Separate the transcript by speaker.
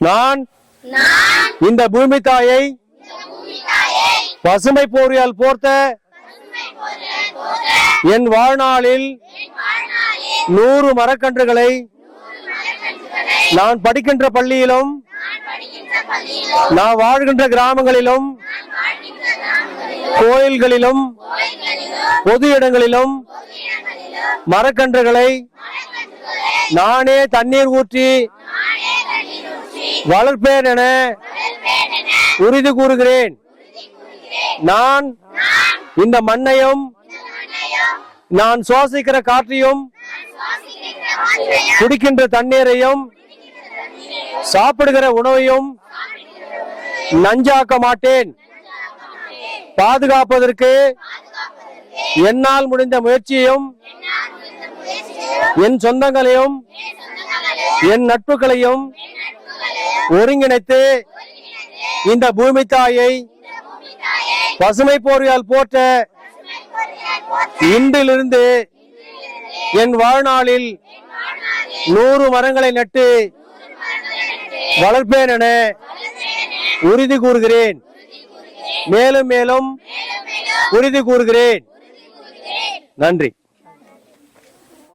Speaker 1: நான் இந்த பூமி தாயை பசுமை போரியால் போர்த்த என் வாழ்நாளில் நூறு மரக்கன்றுகளை நான் படிக்கின்ற பள்ளியிலும்
Speaker 2: நான்
Speaker 1: வாழ்கின்ற கிராமங்களிலும் கோயில்களிலும் பொது இடங்களிலும் மரக்கன்றுகளை நானே தண்ணீர் ஊற்றி வளர்ப்பேன் என உறுதி கூறுகிறேன். நான் இந்த மண்ணையும் நான் சுவாசிக்கிற காற்றையும் குடிக்கின்ற தண்ணீரையும் சாப்பிடுகிற உணவையும் நஞ்சாக்க மாட்டேன். பாதுகாப்பதற்கு என்னால் முடிந்த முயற்சியையும் என் சொந்தங்களையும்
Speaker 2: என்
Speaker 1: நட்புகளையும் ஒருங்கிணைத்து இந்த பூமி தாயை பசுமை போரியால் போற்ற இன்றிலிருந்து என் வாழ்நாளில் நூறு மரங்களை நட்டு வளர்ப்பேன் என உறுதி கூறுகிறேன். மேலும் மேலும்
Speaker 2: உறுதி கூறுகிறேன்.
Speaker 1: நன்றி.